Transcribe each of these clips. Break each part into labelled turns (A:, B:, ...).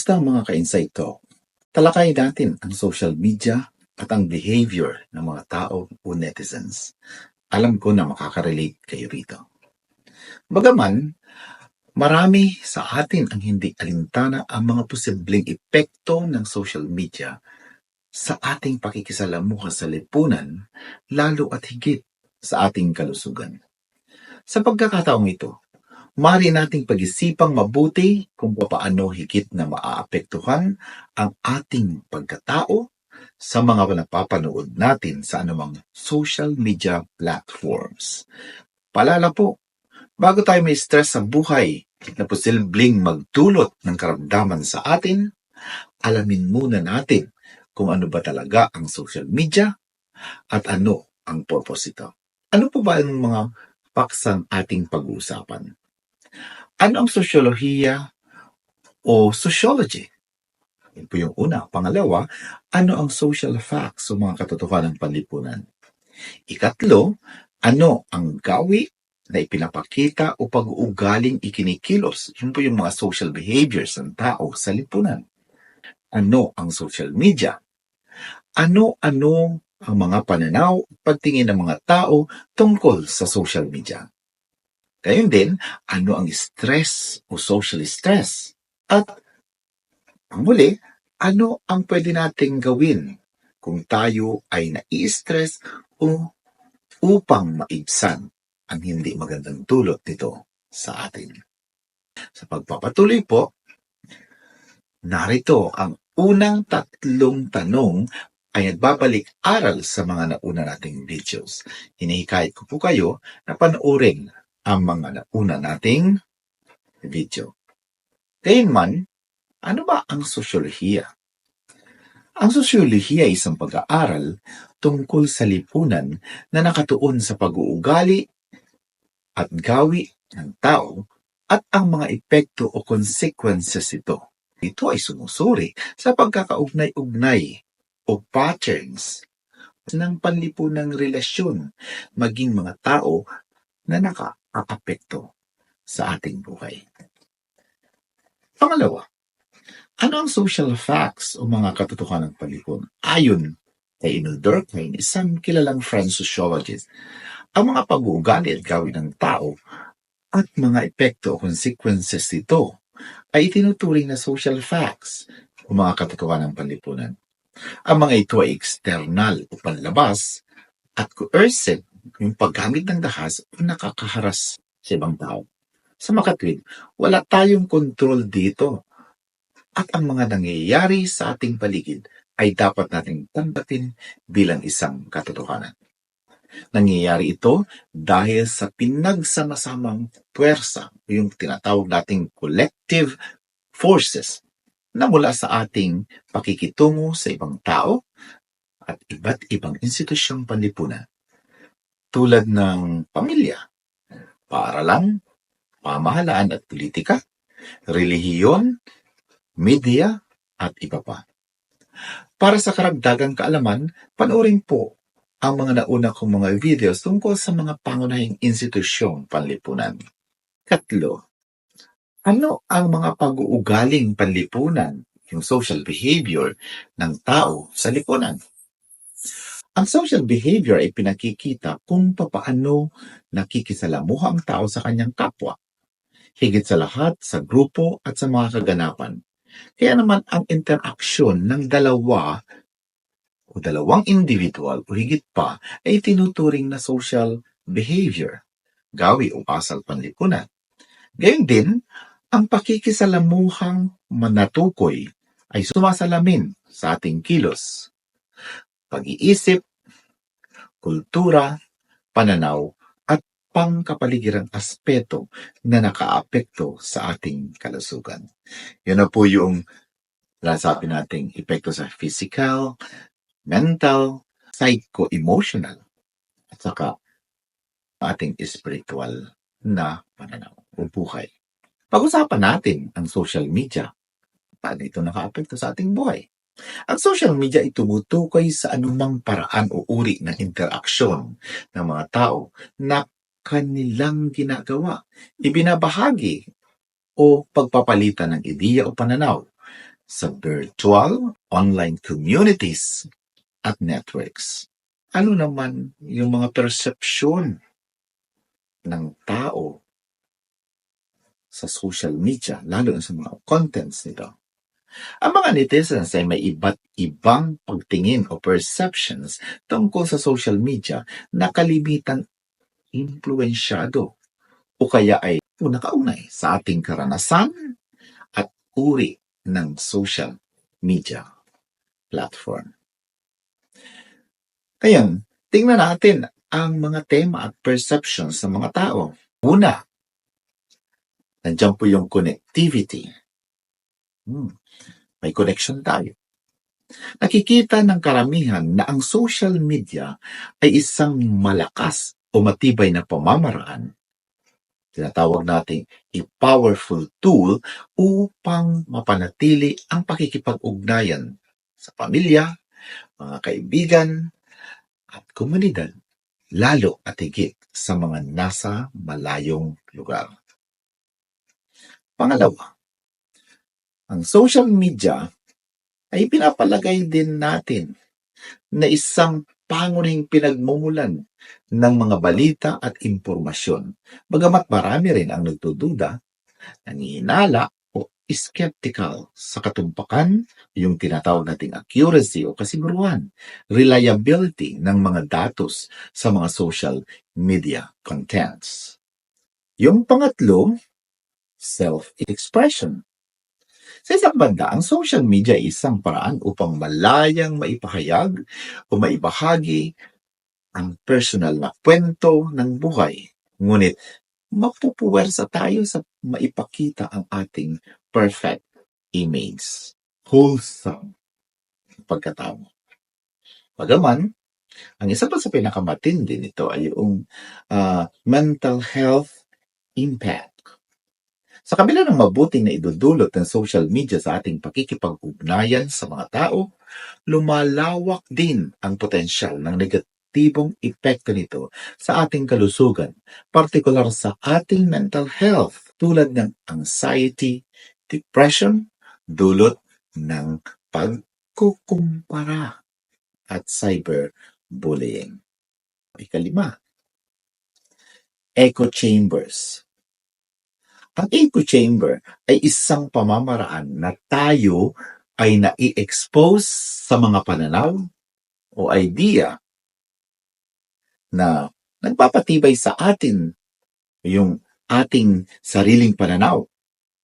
A: Kamusta mga ka-insight ko? Talakay natin ang social media at ang behavior ng mga tao o netizens. Alam ko na makaka-relate kayo rito. Bagaman, marami sa atin ang hindi alintana ang mga posibleng epekto ng social media sa ating pakikisalamuha sa lipunan, lalo at higit sa ating kalusugan. Sa pagkakataong ito, mari nating pag-isipang mabuti kung paano higit na maaapektuhan ang ating pagkatao sa mga napapanood natin sa anumang social media platforms. Palala po, bago tayo may stress sa buhay na posibleng magdulot ng karamdaman sa atin, alamin muna natin kung ano ba talaga ang social media at ano ang purpose ito. Ano po ba ang mga paksang ating pag-uusapan? Ano ang sosyolohiya o sociology? Yan po yung una. Pangalawa, ano ang social facts o mga katotohanan ng panlipunan? Ikatlo, ano ang gawi na ipinapakita o pag-uugaling ikinikilos? Yun po yung mga social behaviors ng tao sa lipunan. Ano ang social media? Ano-ano ang mga pananaw at pagtingin ng mga tao tungkol sa social media? Gayon din, ano ang stress o social stress? At muli, ano ang pwede nating gawin kung tayo ay nai-stress o upang maibsan ang hindi magandang dulot nito sa atin. Sa pagpapatuloy po, narito ang unang tatlong tanong ay nagbabalik aral sa mga nauna nating videos. Hinihikayat ko po kayo na panoorin ang mga nauna nating video. Gayunman, ano ba ang sosyolohiya? Ang sosyolohiya ay isang pag-aaral tungkol sa lipunan na nakatuon sa pag-uugali at gawi ng tao at ang mga epekto o consequences ito. Ito ay sumusuri sa pagkakaugnay-ugnay o patterns ng panlipunang relasyon maging mga tao na nakaapekto sa ating buhay. Pangalawa, ano ang social facts o mga katotohanan ng panlipun? Ayon kay Emil Durkheim, isang kilalang French sociologist, ang mga pag-uugali at gawin ng tao at mga epekto o consequences nito ay itinuturing na social facts o mga katotohanan ng panlipunan. Ang mga ito ay external o panlabas at coercive yung paggamit ng dahas o nakakaharas sa ibang tao. Sa makatwid, wala tayong kontrol dito. At ang mga nangyayari sa ating paligid ay dapat nating tanggapin bilang isang katotohanan. Nangyayari ito dahil sa pinagsama-samang puwersa yung tinatawag nating collective forces na mula sa ating pakikitungo sa ibang tao at iba't ibang institusyong panlipunan tulad ng pamilya, paaralan, pamahalaan at politika, relihiyon, media, at iba pa. Para sa karagdagang kaalaman, panoorin po ang mga nauna kong mga videos tungkol sa mga pangunahing institusyong panlipunan. Katlo, ano ang mga pag-uugaling panlipunan, yung social behavior ng tao sa lipunan? Ang social behavior ay pinakikita kung papaano nakikisalamuha ang tao sa kanyang kapwa. Higit sa lahat sa grupo at sa mga kaganapan. Kaya naman ang interaksyon ng dalawa o dalawang individual o higit pa ay tinuturing na social behavior, gawi o asal panlipunan. Gayun din, ang pakikisalamuhang manatukoy ay sumasalamin sa ating kilos, pag-iisip, kultura, pananaw, at pangkapaligirang aspeto na nakaapekto sa ating kalusugan. Yun na po yung nasabi nating epekto sa physical, mental, psycho-emotional, at saka ating spiritual na pananaw o buhay. Pag-usapan natin ang social media. Paano ito nakaapekto sa ating buhay? Ang social media ay tumutukoy sa anumang paraan o uri ng interaksyon ng mga tao na kanilang ginagawa, ibinabahagi o pagpapalitan ng ideya o pananaw sa virtual online communities at networks. Ano naman yung mga persepsyon ng tao sa social media, lalo na sa mga contents nito. Ang mga netizens ay may iba't ibang pagtingin o perceptions tungkol sa social media na kalimitan impluensyado o kaya ay nakaunay sa ating karanasan at uri ng social media platform. Ngayon, tingnan natin ang mga tema at perceptions ng mga tao. Una, nandiyan po yung connectivity. Hmm, may connection tayo. Nakikita ng karamihan na ang social media ay isang malakas o matibay na pamamaraan tinatawag nating a powerful tool upang mapanatili ang pakikipag-ugnayan sa pamilya, mga kaibigan, at komunidad, lalo at higit sa mga nasa malayong lugar. Pangalawa, ang social media ay pinapalagay din natin na isang pangunahing pinagmumulan ng mga balita at impormasyon. Bagamat marami rin ang nagtududa, nangihinala o skeptical sa katumpakan, yung tinatawag nating accuracy o kasiguruhan, reliability ng mga datos sa mga social media contents. Yung pangatlo, self-expression. Sa isang banda, ang social media ay isang paraan upang malayang maipahayag o maibahagi ang personal na kwento ng buhay. Ngunit mapupuwersa tayo sa maipakita ang ating perfect image. Wholesome pagkatao. Bagaman, ang isa pa sa pinakamatindi nito ay yung ah, mental health impact. Sa kabila ng mabuting na idudulot ng social media sa ating pakikipag-ugnayan sa mga tao, lumalawak din ang potensyal ng negatibong epekto nito sa ating kalusugan, partikular sa ating mental health tulad ng anxiety, depression, dulot ng pagkukumpara at cyberbullying. Ikalima, echo chambers. Ang echo chamber ay isang pamamaraan na tayo ay nai-expose sa mga pananaw o idea na nagpapatibay sa atin yung ating sariling pananaw.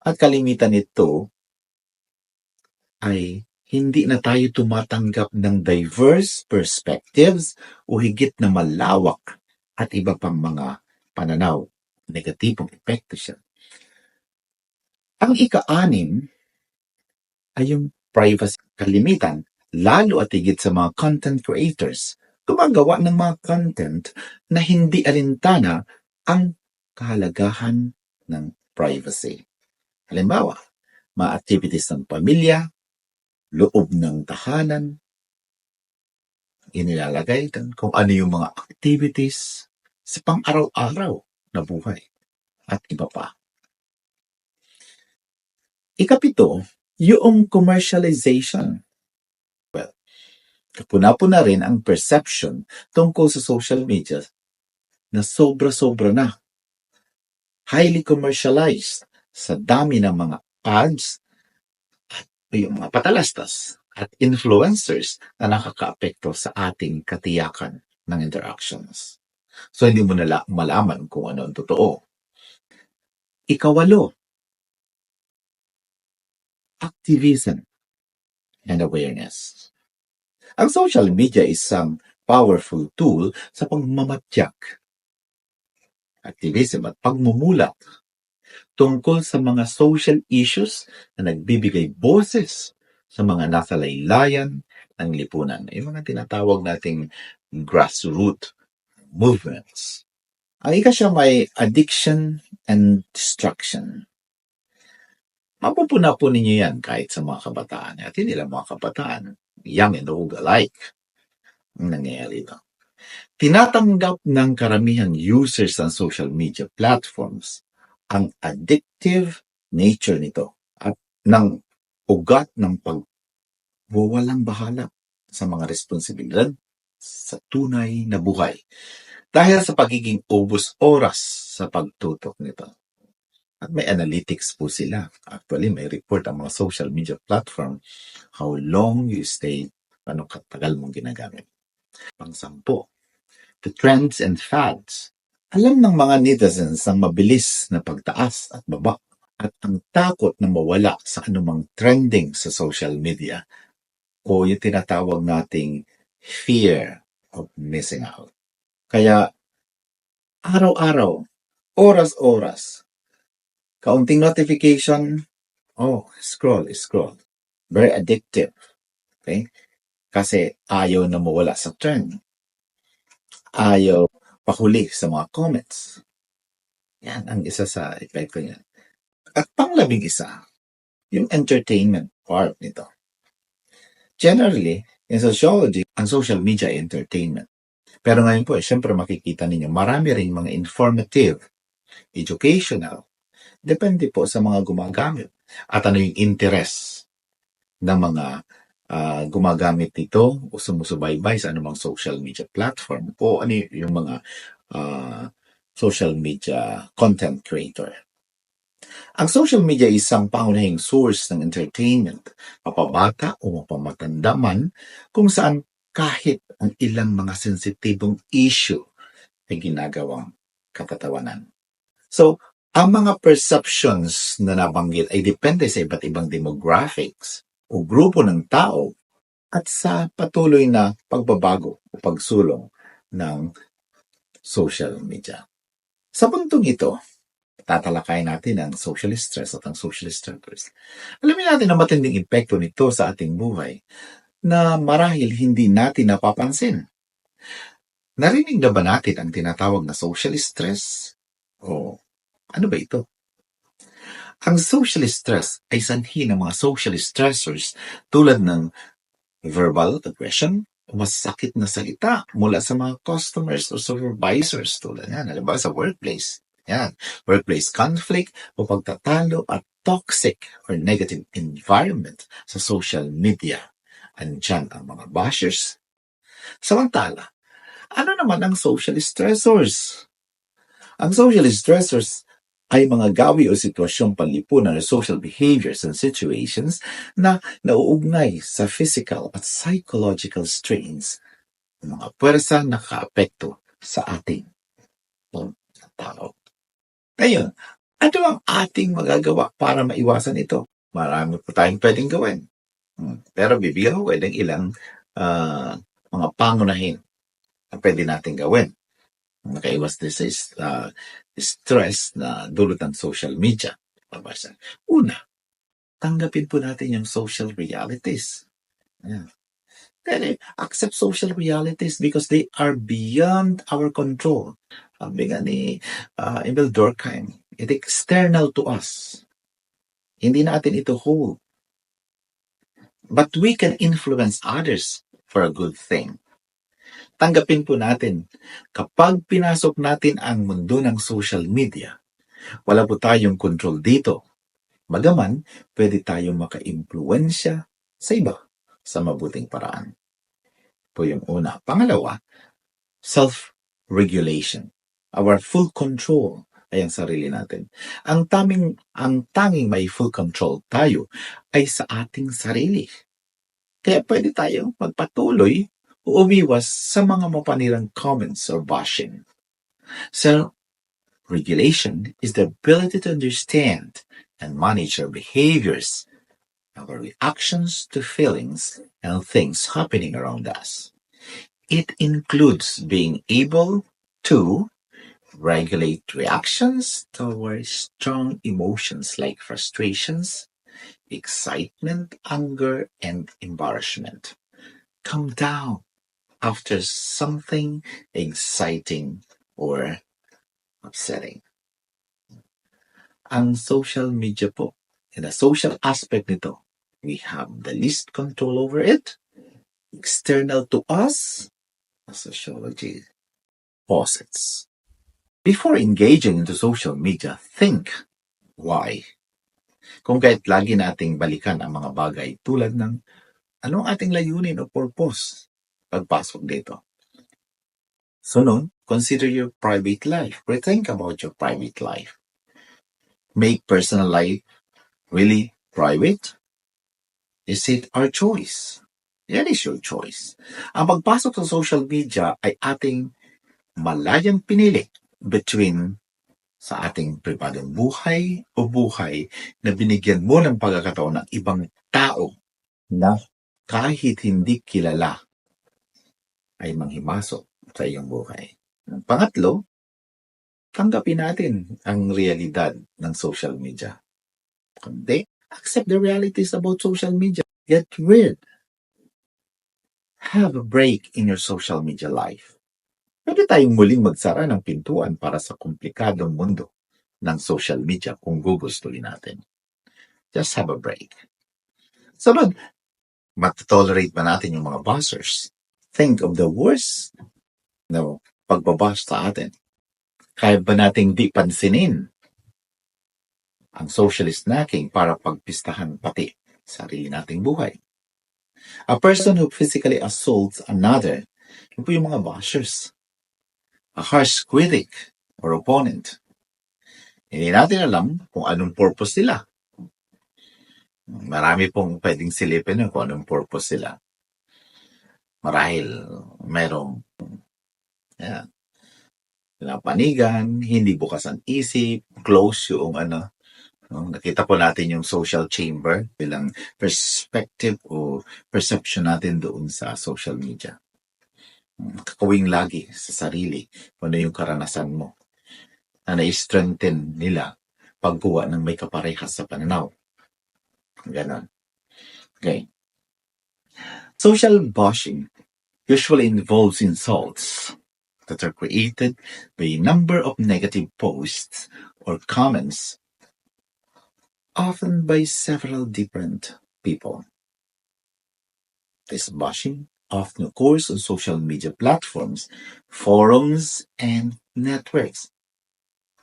A: At kalimitan nito ay hindi na tayo tumatanggap ng diverse perspectives o higit na malawak at iba pang mga pananaw. Negatibong epekto siya. Ang ika-anim ay yung privacy kalimitan, lalo at higit sa mga content creators, gumagawa ng mga content na hindi alintana ang kahalagahan ng privacy. Halimbawa, mga activities ng pamilya, loob ng tahanan, inilalagay doon kung ano yung mga activities sa pang-araw-araw na buhay at iba pa. Ikapito, yung commercialization. Well, kapuna-puna rin ang perception tungkol sa social media na sobra-sobra na. Highly commercialized sa dami ng mga ads at yung mga patalastas at influencers na nakakaapekto sa ating katiyakan ng interactions. So, hindi mo nala malaman kung ano ang totoo. Ikawalo, activism and awareness. Ang social media is isang powerful tool sa pagmamatyak, activism at pagmumulat tungkol sa mga social issues na nagbibigay boses sa mga nasa laylayan ng lipunan. Yung mga tinatawag nating grassroots movements. Ang ika may addiction and destruction. Mapupuna po ninyo yan kahit sa mga kabataan. At hindi lang mga kabataan, young and old alike ang nangyayari ito. Tinatanggap ng karamihang users ng social media platforms ang addictive nature nito at ng ugat ng pagwawalang bahala sa mga responsibilidad sa tunay na buhay dahil sa pagiging ubos oras sa pagtutok nito. At may analytics po sila. Actually, may report ang mga social media platform how long you stay, ano katagal mong ginagamit. Pang-sampo, the trends and fads. Alam ng mga netizens ang mabilis na pagtaas at baba at ang takot na mawala sa anumang trending sa social media o yung tinatawag nating fear of missing out. Kaya araw-araw, oras-oras, kaunting notification, oh, scroll, scroll. Very addictive. Okay? Kasi ayaw na mawala sa trend. Ayaw pahuli sa mga comments. Yan ang isa sa epekto niya. At panglabing isa, yung entertainment part nito. Generally, in sociology, ang social media ay entertainment. Pero ngayon po, eh, syempre makikita ninyo, marami rin mga informative, educational, depende po sa mga gumagamit. At ano yung interest ng mga ah, gumagamit nito o sumusubaybay sa anumang social media platform o ano yung mga ah, social media content creator. Ang social media ay isang pangunahing source ng entertainment, mapabata o mapamatanda man, kung saan kahit ang ilang mga sensitibong issue ay ginagawang katatawanan. So, ang mga perceptions na nabanggit ay depende sa iba't ibang demographics o grupo ng tao at sa patuloy na pagbabago o pagsulong ng social media. Sa puntong ito, tatalakayin natin ang social stress at ang social stressors. Alamin natin ang matinding epekto nito sa ating buhay na marahil hindi natin napapansin. Narinig na ba natin ang tinatawag na social stress? O ano ba ito? Ang social stress ay sanhi ng mga social stressors tulad ng verbal aggression, masakit na salita mula sa mga customers o supervisors tulad yan, halimbawa sa workplace. Yan, workplace conflict pagtatalo at toxic or negative environment sa social media. Andyan ang mga bashers. Samantala, ano naman ang social stressors? Ang social stressors ay mga gawi o sitwasyong panlipunan o social behaviors and situations na nauugnay sa physical at psychological strains ng mga pwersa na kaapekto sa ating tao. Ngayon, ano ang ating magagawa para maiwasan ito? Marami po tayong pwedeng gawin. Hmm, Pero bibigyan ko kayo ng ilang ah, mga pangunahin na pwede natin gawin. Nakaiwas din sa ah, stress na dulot ng social media. Una, tanggapin po natin yung social realities. Ayan. Kaya accept social realities because they are beyond our control. Sabi nga ni uh, Emil Durkheim, it external to us. Hindi natin ito hold. But we can influence others for a good thing. Tanggapin po natin, kapag pinasok natin ang mundo ng social media, wala po tayong control dito. Magaman, pwede tayong maka-impluensya sa iba sa mabuting paraan. Po yung una. Pangalawa, self-regulation. Our full control ay ang sarili natin. Ang taming ang tanging may full control tayo ay sa ating sarili. Kaya pwede tayong magpatuloy umiwas sa mga mapanirang comments or bashing. Self-regulation is the ability to understand and manage our behaviors, our reactions to feelings and things happening around us. It includes being able to regulate reactions towards strong emotions like frustrations, excitement, anger, and embarrassment. Calm down after something exciting or upsetting. Ang social media po, in the social aspect nito, we have the least control over it. External to us, sociology posits. Before engaging into social media, think why. Kung kahit lagi nating balikan ang mga bagay tulad ng anong ating layunin o purpose pagpasok dito. Sunod, consider your private life. Rethink about your private life. Make personal life really private? Is it our choice? Yan is your choice. Ang pagpasok sa social media ay ating malayang pinili between sa ating pribadong buhay o buhay na binigyan mo ng pagkakataon ng ibang tao na kahit hindi kilala ay manghimasok sa iyong buhay. Pangatlo, tanggapin natin ang realidad ng social media. Kundi, accept the realities about social media. Get rid. Have a break in your social media life. Pwede tayong muling magsara ng pintuan para sa komplikadong mundo ng social media kung gugustuhin natin. Just have a break. Sunod, matitolerate ba natin yung mga buzzers? Think of the worst na pagbabash sa atin. Kaya ba nating di pansinin ang social snacking para pagpistahan pati sarili nating buhay? A person who physically assaults another, yun po yung mga bashers. A harsh critic or opponent. Hindi natin alam kung anong purpose nila. Marami pong pwedeng silipin kung anong purpose sila. Marahil merong yan, pinapanigan, hindi bukas ang isip, close yung ano, no? nakita po natin yung social chamber bilang perspective o perception natin doon sa social media. Kakawing lagi sa sarili kung ano yung karanasan mo na na-strengthen nila pagkuha ng may kaparehas sa pananaw. Ganon. Okay. Social bashing usually involves insults that are created by a number of negative posts or comments, often by several different people. This bashing often occurs on social media platforms, forums, and networks.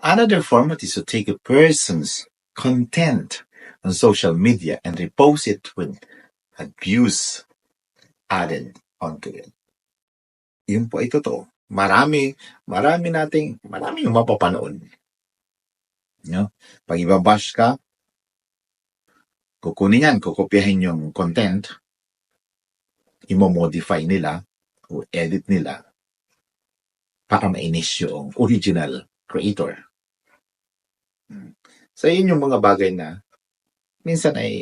A: Another format is to take a person's content on social media and repost it with abuse added it. Yun po ay totoo. Marami, marami nating, marami yung mapapanood. No? Pag ibabash ka, kukunin yan, kukopyahin yung content, imo-modify nila o edit nila para mainis yung original creator. So, yun yung mga bagay na minsan ay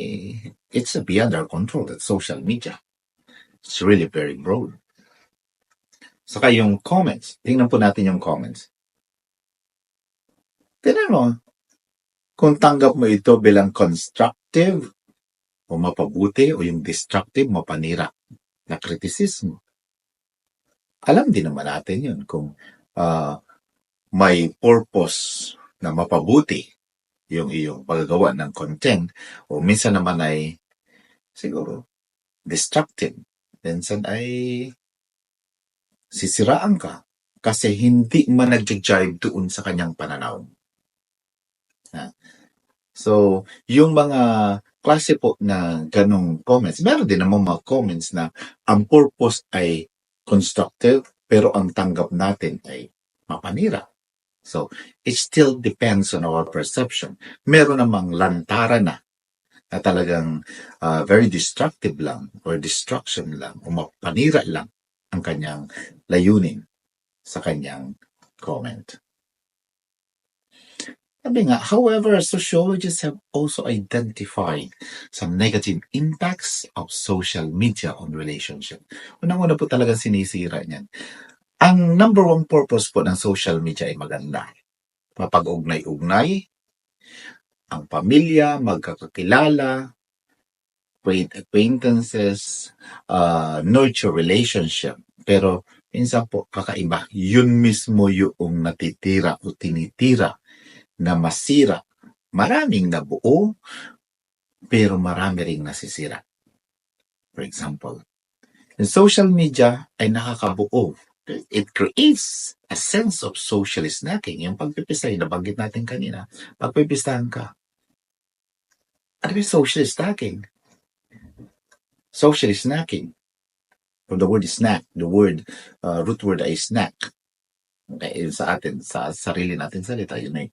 A: it's beyond our control that social media. It's really very broad. Saka yung comments. Tingnan po natin yung comments. Tingnan mo, kung tanggap mo ito bilang constructive o mapabuti o yung destructive, mapanira na criticism. Alam din naman natin yun kung uh, may purpose na mapabuti yung iyong paggagawa ng content o minsan naman ay siguro destructive. Minsan ay sisiraan ka kasi hindi man nag-jive doon sa kanyang pananaw. So, yung mga klase po na ganong comments, meron din naman mga comments na ang purpose ay constructive pero ang tanggap natin ay mapanira. So, it still depends on our perception. Meron namang lantara na na talagang uh, very destructive lang or destruction lang o mapanira lang ang kanyang layunin sa kanyang comment. Sabi nga, however, sociologists have also identified some negative impacts of social media on relationship. Unang-una po talaga sinisira niyan. Ang number one purpose po ng social media ay maganda. Mapag-ugnay-ugnay, ang pamilya, magkakakilala, create acquaintances, uh, nurture relationship. Pero minsan po kakaiba, yun mismo yung natitira o tinitira na masira. Maraming nabuo, pero marami ring nasisira. For example, in social media ay nakakabuo. It creates a sense of social snacking. Yung pagpipistahin, nabanggit natin kanina, pagpipistahan ka. Ano yung social snacking? Social snacking. From the word snack, the word, uh, root word ay snack. Okay, sa atin, sa sarili natin salita, yun ay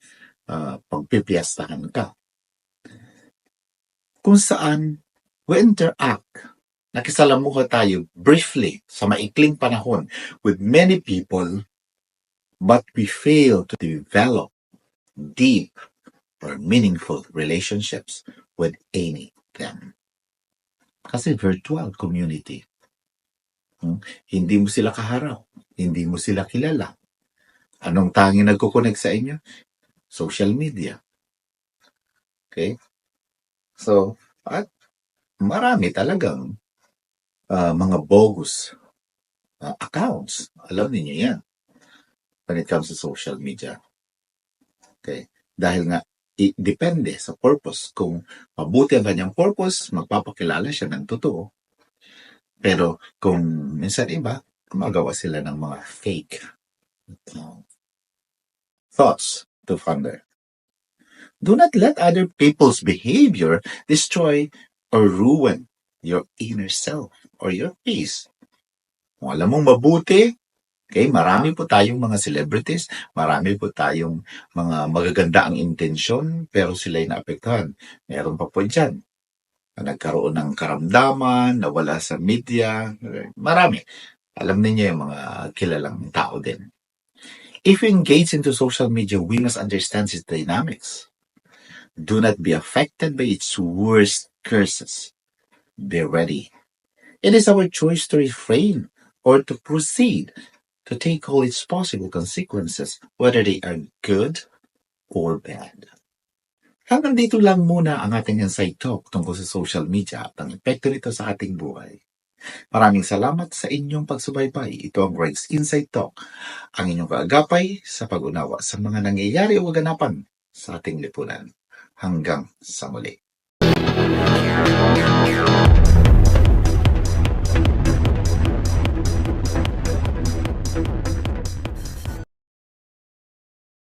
A: uh, pagpipiyastahan ka. Kung saan we interact, nakisalamuha tayo briefly sa maikling panahon with many people, but we fail to develop deep or meaningful relationships with any of them. Kasi virtual community. Hmm? Hindi mo sila kaharap. Hindi mo sila kilala. Anong tanging nagkukonek sa inyo? Social media. Okay? So, at marami talagang ah, mga bogus ah, accounts. Alam niyo yan. When it comes to social media. Okay? Dahil nga, i- depende sa purpose. Kung mabuti ang kanyang purpose, magpapakilala siya ng totoo. Pero kung minsan iba, gumagawa sila ng mga fake uh, thoughts to ponder. Do not let other people's behavior destroy or ruin your inner self or your peace. Kung alam mong mabuti, okay, marami po tayong mga celebrities, marami po tayong mga magaganda ang intensyon, pero sila'y naapektuhan. Meron pa po dyan na nagkaroon ng karamdaman, nawala sa media, marami. Alam niyo yung mga kilalang tao din. If we engage into social media, we must understand its dynamics. Do not be affected by its worst curses. Be ready. It is our choice to refrain or to proceed to take all its possible consequences, whether they are good or bad. Hanggang dito lang muna ang ating insight talk tungkol sa social media at ang epekto nito sa ating buhay. Maraming salamat sa inyong pagsubaybay. Ito ang Greg's Insight Talk, ang inyong kaagapay sa pag-unawa sa mga nangyayari o ganapan sa ating lipunan. Hanggang sa muli.